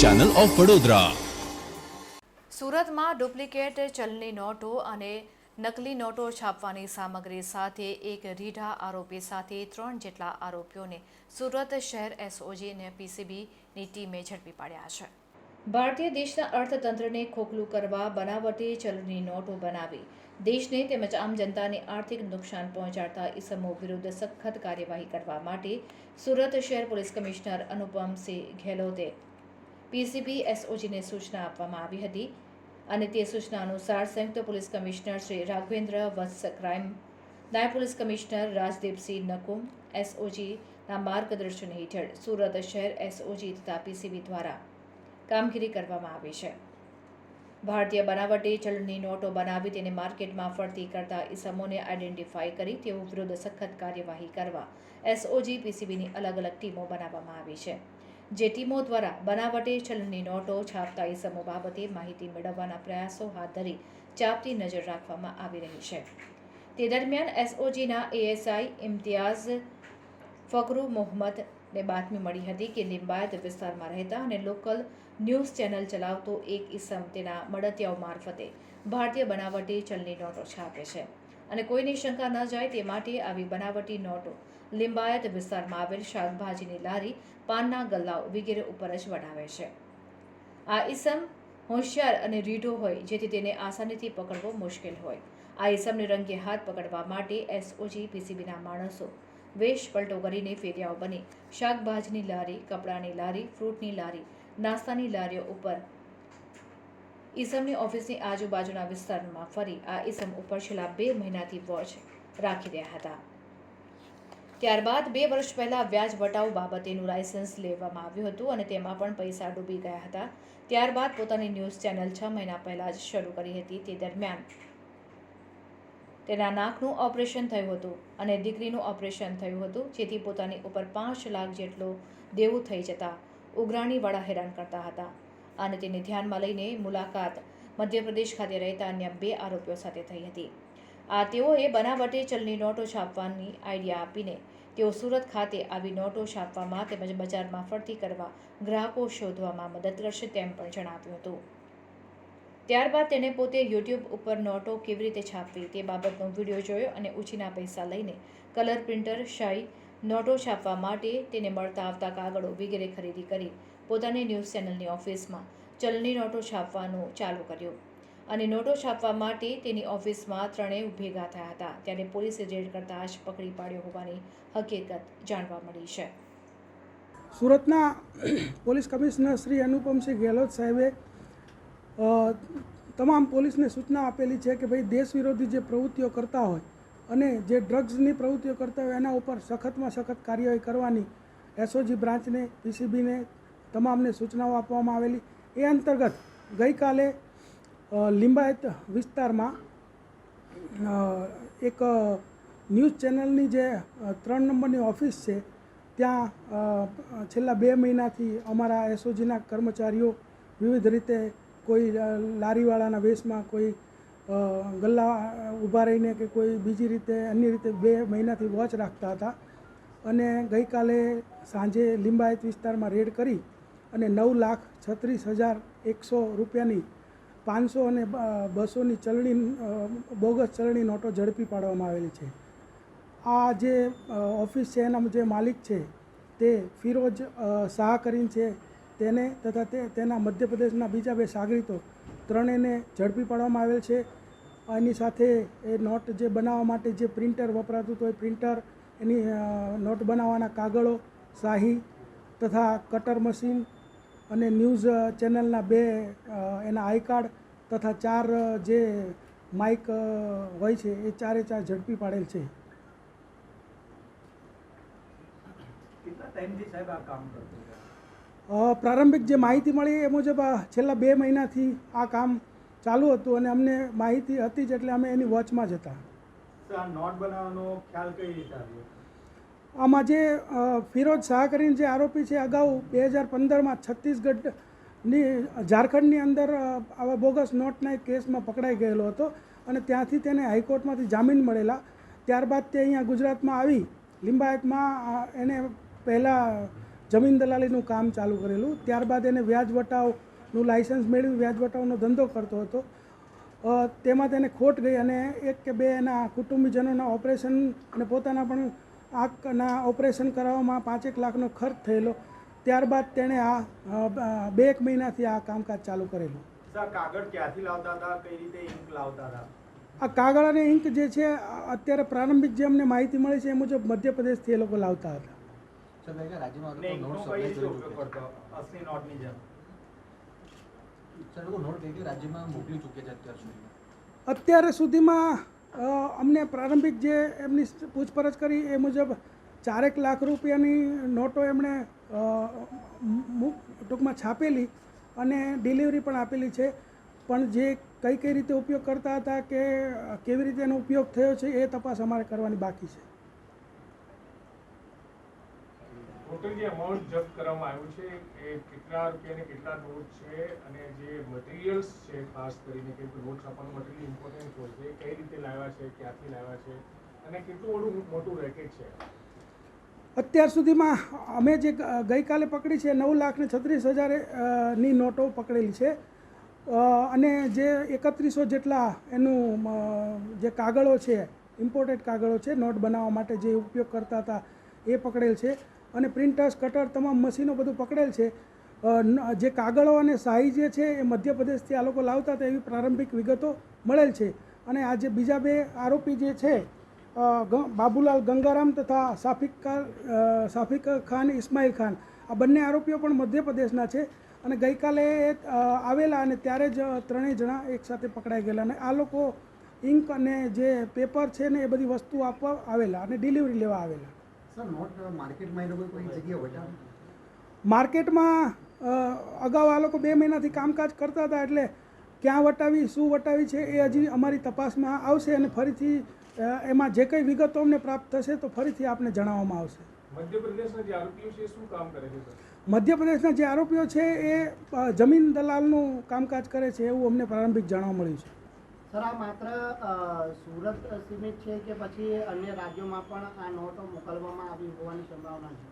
Channel of Vadodara સુરતમાં duplicate ચલની નોટો અને નકલી નોટો છાપવાની સામગ્રી સાથે એક રીઢા આરોપી સાથે ત્રણ જેટલા આરોપીઓને સુરત શહેર એસઓજી અને પીસીબીની ટીમે ઝડપી પાડ્યા છે. ભારતીય દેશના અર્થતંત્રને ખોખલું કરવા બનાવટી ચલણી નોટો બનાવી. દેશને તેમજ આમ જનતાને આર્થિક નુકસાન પહોંચાડતા ઇસમો વિરુદ્ધ સખત કાર્યવાહી કરવા માટે સુરત શહેર પોલીસ કમિશનર અનુપમસિંહ ગેહલોતે પીસીબી એસઓજીને સૂચના આપવામાં આવી હતી અને તે સૂચના અનુસાર સંયુક્ત police commissioner Shri Raghavendra Vats crime, નાયબ પોલીસ કમિશનર રાજદીપસિંહ નકુમ, એસઓજીના માર્ગદર્શન હેઠળ સુરત શહેર એસઓજી તથા પીસીબી દ્વારા કામગીરી કરવામાં આવી છે. ભારતીય બનાવટી ચલણની નોટો બનાવી તેને માર્કેટમાં ફરતી કરતા ઇસમોને આઇડેન્ટિફાઈ કરી તેઓ વિરુદ્ધ સખત કાર્યવાહી કરવા એસઓજી, પીસીબીની અલગ અલગ ટીમો બનાવવામાં આવી છે. જે ટીમો દ્વારા બનાવટી ચલણની નોટો છાપતા ઇસમો બાબતે માહિતી મેળવવાના પ્રયાસો હાથ ધરી ચાપતી નજર રાખવામાં આવી રહી છે. તે દરમિયાન એસઓજીના એએસઆઈ ઇમ્તિયાઝ ફકરુ મોહમ્મદને બાતમી મળી હતી કે લિંબાયત વિસ્તારમાં રહેતા અને લોકલ ન્યૂઝ ચેનલ ચલાવતો એક ઇસમ તેના મળતિયાઓ મારફતે ભારતીય બનાવટી ચલની નોટો છાપે છે. અને કોઈની શંકા ન જાય તે માટે આવી બનાવટી નોટો લિંબાયત વિસ્તારમાં આવેલ શાકભાજીની લારી પાનના ગલ્લાઓ વગેરે ઉપર જ વડાવે છે. આ ઇસમ હોશિયાર અને રીઢો હોય, જેથી તેને આસાનીથી પકડવો મુશ્કેલ હોય. આ ઇસમને રંગે હાથ પકડવા માટે એસઓજી પીસીબીના માણસો વેશ પલટો કરીને ફેરિયાઓ બની. શાકભાજીની લારી, કપડાની લારી, ફ્રૂટની લારી, નાસ્તાની લારીઓ ઉપર ઈસમની ઓફિસની આજુબાજુના વિસ્તારમાં ફરી આ ઈસમ ઉપર છેલ્લા બે મહિનાથી વોચ રાખી રહ્યા હતા. ત્યારબાદ બે વર્ષ પહેલાં વ્યાજ વટાવ બાબતેનું લાયસન્સ લેવામાં આવ્યું હતું અને તેમાં પણ પૈસા ડૂબી ગયા હતા. ત્યારબાદ પોતાની ન્યૂઝ ચેનલ છ મહિના પહેલાં જ શરૂ કરી હતી તે દરમિયાન. તેના નાકનું ઓપરેશન થયું હતું અને દીકરીનું ઓપરેશન થયું હતું, જેથી પોતાની ઉપર પાંચ લાખ જેટલો દેવું થઈ જતા ઉઘરાણીવાળા હેરાન કરતા હતા. અને તેને ધ્યાનમાં લઈને મુલાકાત મધ્યપ્રદેશ ખાતે રહેતા અન્ય બે આરોપીઓ સાથે થઈ હતી. આ તેઓએ બનાવટી ચલની નોટો છાપવાની આઈડિયા આપીને તેઓ સુરત ખાતે આવી નોટો છાપવામાં તેમજ બજારમાં ફરતી કરવા ગ્રાહકો શોધવામાં મદદ કરશે તેમ પણ જણાવ્યું હતું. ત્યારબાદ તેણે પોતે યુટ્યુબ ઉપર નોટો કેવી રીતે છાપવી તે બાબતનો વીડિયો જોયો અને ઉછીના પૈસા લઈને કલર પ્રિન્ટર શાહી નોટો છાપવા માટે તેને મળતા આવતા કાગળો વગેરે ખરીદી કરી પોતાની ન્યૂઝ ચેનલની ઓફિસમાં ચલની નોટો છાપવાનું ચાલુ કર્યું. અને નોટો છાપવા માટે તેની ઓફિસમાં ત્રણેય ભેગા થયા હતા. ત્યારે પોલીસે રેડ કરતા આશ પકડી પાડ્યો હોવાની હકીકત જાણવા મળી છે. સુરતના પોલીસ કમિશનર શ્રી અનુપમસિંહ ગેહલોત સાહેબે તમામ પોલીસને સૂચના આપેલી છે કે ભાઈ દેશ વિરોધી જે પ્રવૃત્તિઓ કરતા હોય અને જે ડ્રગ્સની પ્રવૃત્તિઓ કરતા હોય એના ઉપર સખતમાં સખત કાર્યવાહી કરવાની એસઓજી બ્રાન્ચને, પીસીબીને તમામને સૂચનાઓ આપવામાં આવેલી. એ અંતર્ગત ગઈકાલે લિંબાયત વિસ્તારમાં એક ન્યૂઝ ચેનલની જે ત્રણ નંબરની ઓફિસ છે, ત્યાં છેલ્લા બે મહિનાથી અમારા એસઓજીના કર્મચારીઓ વિવિધ રીતે કોઈ લારીવાળાના વેશમાં કોઈ ગલ્લા ઊભા રહીને કે કોઈ બીજી રીતે, અન્ય રીતે બે મહિનાથી વોચ રાખતા હતા. અને ગઈકાલે સાંજે લિંબાયત વિસ્તારમાં રેડ કરી અને નવ લાખ છત્રીસ હજાર એકસો રૂપિયાની પાંચસો અને બસોની ચલણી બોગસ ચલણી નોટો ઝડપી પાડવામાં આવેલી છે. આ જે ઓફિસ છે એના જે માલિક છે, તે ફિરોજ શાહ કરીને છે. તેને તથા તે, તેના મધ્યપ્રદેશના બીજા બે સાગરીતો ત્રણેયને ઝડપી પાડવામાં આવેલ છે. એની સાથે એ નોટ જે બનાવવા માટે જે પ્રિન્ટર વપરાતું હતું, એ પ્રિન્ટર, એની નોટ બનાવવાના કાગળો, શાહી તથા કટર મશીન અને ન્યૂઝ ચેનલના બે એના આઈ કાર્ડ તથા ચાર જે માઇક હોય છે એ ચારે ચાર ઝડપી પાડેલ છે. પ્રારંભિક જે માહિતી મળી એ મુજબ છેલ્લા બે મહિનાથી આ કામ ચાલુ હતું અને અમને માહિતી હતી જ એટલે અમે એની વોચમાં જ હતા. નોટ બનાવવાનો ખ્યાલ કઈ રીતે આવ્યો? આમાં જે ફિરોજ શાહ કરીને જે આરોપી છે અગાઉ બે હજાર પંદરમાં છત્તીસગઢની, ઝારખંડની અંદર આવા બોગસ નોટના એક કેસમાં પકડાઈ ગયેલો હતો અને ત્યાંથી તેને હાઈકોર્ટમાંથી જામીન મળેલા. ત્યારબાદ તે અહીંયા ગુજરાતમાં આવી. લિંબાયતમાં એને પહેલાં જમીન દલાલીનું કામ ચાલુ કરેલું. ત્યારબાદ એને વ્યાજ વટાવનું લાઇસન્સ મેળવી, વ્યાજ વટાવનો ધંધો કરતો હતો. તેમાં તેને ખોટ ગઈ અને એક કે બે એના કુટુંબીજનોના ઓપરેશન અને પોતાના પણ આંખના ઓપરેશન કરાવવામાં પાંચેક લાખનો ખર્ચ થયેલો. ત્યારબાદ તેણે આ બે એક મહિનાથી આ કામકાજ ચાલુ કરેલું. કાગળ ક્યાંથી લાવતા હતા? કઈ રીતે ઇંક લાવતા હતા? આ કાગળ અને ઇંક જે છે અત્યારે પ્રારંભિક જે અમને માહિતી મળી છે એ મુજબ મધ્યપ્રદેશથી એ લોકો લાવતા હતા. અત્યાર સુધીમાં? અત્યારે સુધીમાં અ, અમને પ્રારંભિક જે એમની પૂછપરછ કરી એ મુજબ ચારેક લાખ રૂપિયાની નોટો એમણે ટૂંકમાં છાપેલી અને ડિલિવરી પણ આપેલી છે. પણ જે કઈ કઈ રીતે ઉપયોગ કરતા હતા કે કેવી રીતે એનો ઉપયોગ થયો છે એ તપાસ અમારે કરવાની બાકી છે. ટોટલ જે અમાઉન્ટ જપ્ત કરવામાં આવ્યું છે, એ કેટલા રૂપિયાને કેટલા નોટ છે અને જે મટીરિયલ્સ છે, ખાસ કરીને કે નોટ છાપવાનું મટીરિયલ ઇમ્પોર્ટન્ટ હોય છે કઈ રીતે લાવ્યા છે, ક્યાંથી લાવ્યા છે અને કેટલું મોટું રેકેટ છે. અત્યાર સુધીમાં અમે જે ગઈકાલે પકડી છે નવ લાખ ને છત્રીસ હજારની નોટો પકડેલી છે. અને જે એકત્રીસો જેટલા એનું જે કાગળો છે ઇમ્પોર્ટેડ કાગળો છે, નોટ બનાવવા માટે જે ઉપયોગ કરતા હતા, એ પકડેલ છે. અને પ્રિન્ટર્સ કટર તમામ મશીનો બધું પકડેલ છે. જે કાગળો અને શાહી જે છે એ મધ્યપ્રદેશથી આ લોકો લાવતા હતા એવી પ્રારંભિક વિગતો મળેલ છે. અને આ જે બીજા બે આરોપી જે છે બાબુલાલ ગંગારામ તથા સાફિક કા- સાફિક ખાન ઇસ્માઇલ ખાન, આ બંને આરોપીઓ પણ મધ્યપ્રદેશના છે. અને ગઈકાલે આવેલા અને ત્યારે જ ત્રણેય જણા એકસાથે પકડાઈ ગયેલા અને આ લોકો ઇંક અને જે પેપર છે ને એ બધી વસ્તુ આપવા આવેલા અને ડિલિવરી લેવા આવેલા. માર્કેટમાં વટાવે માર્કેટમાં અ, અગાઉ આ લોકો બે મહિનાથી કામકાજ કરતા હતા એટલે ક્યાં વટાવી શું વટાવી છે એ હજી અમારી તપાસમાં આવશે અને ફરીથી એમાં જે કંઈ વિગતો અમને પ્રાપ્ત થશે તો ફરીથી આપને જણાવવામાં આવશે. મધ્યપ્રદેશના જે આરોપીઓ છે એ શું કામ કરે છે સર? મધ્યપ્રદેશના જે આરોપીઓ છે એ અ, જમીન દલાલનું કામકાજ કરે છે એવું અમને પ્રારંભિક જાણવા મળ્યું છે. સર, આ માત્ર સુરત સીમિત છે કે પછી અન્ય રાજ્યોમાં પણ આ નોટો મોકલવામાં આવી હોવાની સંભાવના છે?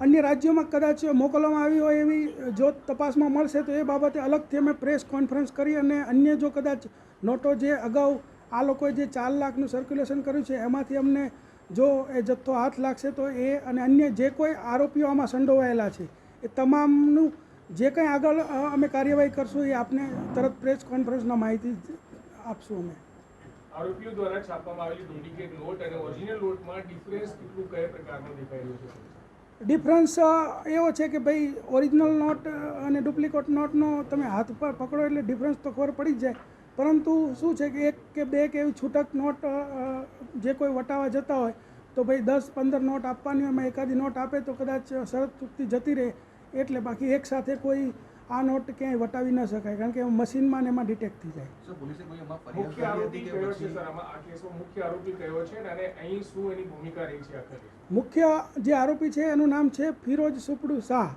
અન્ય રાજ્યોમાં કદાચ મોકલવામાં આવી હોય એવી જો તપાસમાં મળશે તો એ બાબતે અલગથી અમે પ્રેસ કોન્ફરન્સ કરી અને અન્ય જો કદાચ નોટો જે અગાઉ આ લોકોએ જે ચાર લાખનું સર્ક્યુલેશન કર્યું છે, એમાંથી અમને જો એ જથ્થો હાથ લાગશે તો એ અને અન્ય જે કોઈ આરોપીઓ આમાં સંડોવાયેલા છે, એ તમામનું જે કંઈ આગળ અમે કાર્યવાહી કરશું એ આપને તરત પ્રેસ કોન્ફરન્સના માહિતી આપશું અમે આરોપીઓ દ્વારા છાપવામાં આવેલી ડુપ્લિકેટ નોટ અને ઓરિજિનલ નોટમાં ડિફરન્સ કેટલું કયા પ્રકારનો દેખાઈ રહ્યો છે? ડિફરન્સ એવો છે કે ભાઈ ઓરિજિનલ નોટ અને ડુપ્લિકેટ નોટનો તમે હાથ પર પકડો એટલે ડિફરન્સ તો ખબર પડી જ જાય. પરંતુ શું છે કે એક કે બે કે એવી છૂટક નોટ જે કોઈ વટાવા જતા હોય તો ભાઈ દસ પંદર નોટ આપવાની હોય એમાં એકાદી નોટ આપે તો કદાચ શરત ચૂકતી જતી રહે એટલે બાકી એકસાથે કોઈ આ નોટ ક્યાંય વટાવી ન શકાય કારણ કે મશીનમાં ને એમાં ડિટેક્ટ થઈ જાય. સર પોલીસે કોઈ એમાં મુખ્ય આરોપી કયો છે સર? આમાં આ કેસમાં મુખ્ય આરોપી કયો છે અને અહીં શું એની ભૂમિકા રહી છે મુખ્ય જે આરોપી છે એનું નામ છે ફિરોજ સુપડુ શાહ.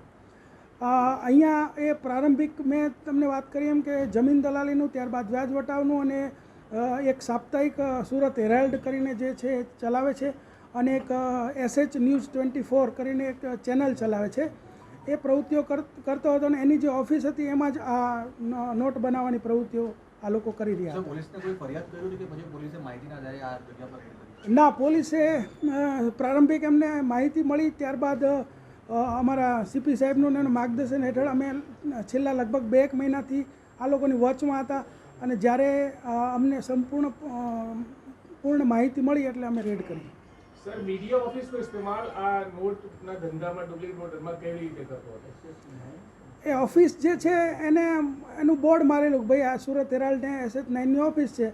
અહીંયા એ પ્રારંભિક મેં તમને વાત કરી એમ કે જમીન દલાલીનું ત્યારબાદ વ્યાજ વટાવનું અને એક સાપ્તાહિક સુરત હેરાલ્ડ કરીને જે છે એ ચલાવે છે અને એક એસએચ ન્યૂઝ ટ્વેન્ટી ફોર કરીને એક ચેનલ ચલાવે છે. એ પ્રવૃત્તિઓ કર- કરતો હતો અને એની જે ઓફિસ હતી એમાં જ આ નોટ બનાવવાની પ્રવૃત્તિઓ આ લોકો કરી રહ્યા ના પોલીસે પ્રારંભિક એમને માહિતી મળી ત્યારબાદ અમારા સીપી સાહેબનું એનું માર્ગદર્શન હેઠળ અમે છેલ્લા લગભગ બે એક મહિનાથી આ લોકોની વોચમાં હતા અને જ્યારે અમને સંપૂર્ણ પૂર્ણ માહિતી મળી એટલે અમે રેડ કરી. સર મીડિયા ઓફિસનો ઇસ્તેમાલ આ નોટના ધંધામાં ડુપ્લિકેટ નોટ ધંધા કેવી રીતે કરતો એ ઓફિસ જે છે, એને એનું બોર્ડ મારેલું ભાઈ આ સુરત હેરાલ્ડ ને એસએચ નાઇનની ઓફિસ છે.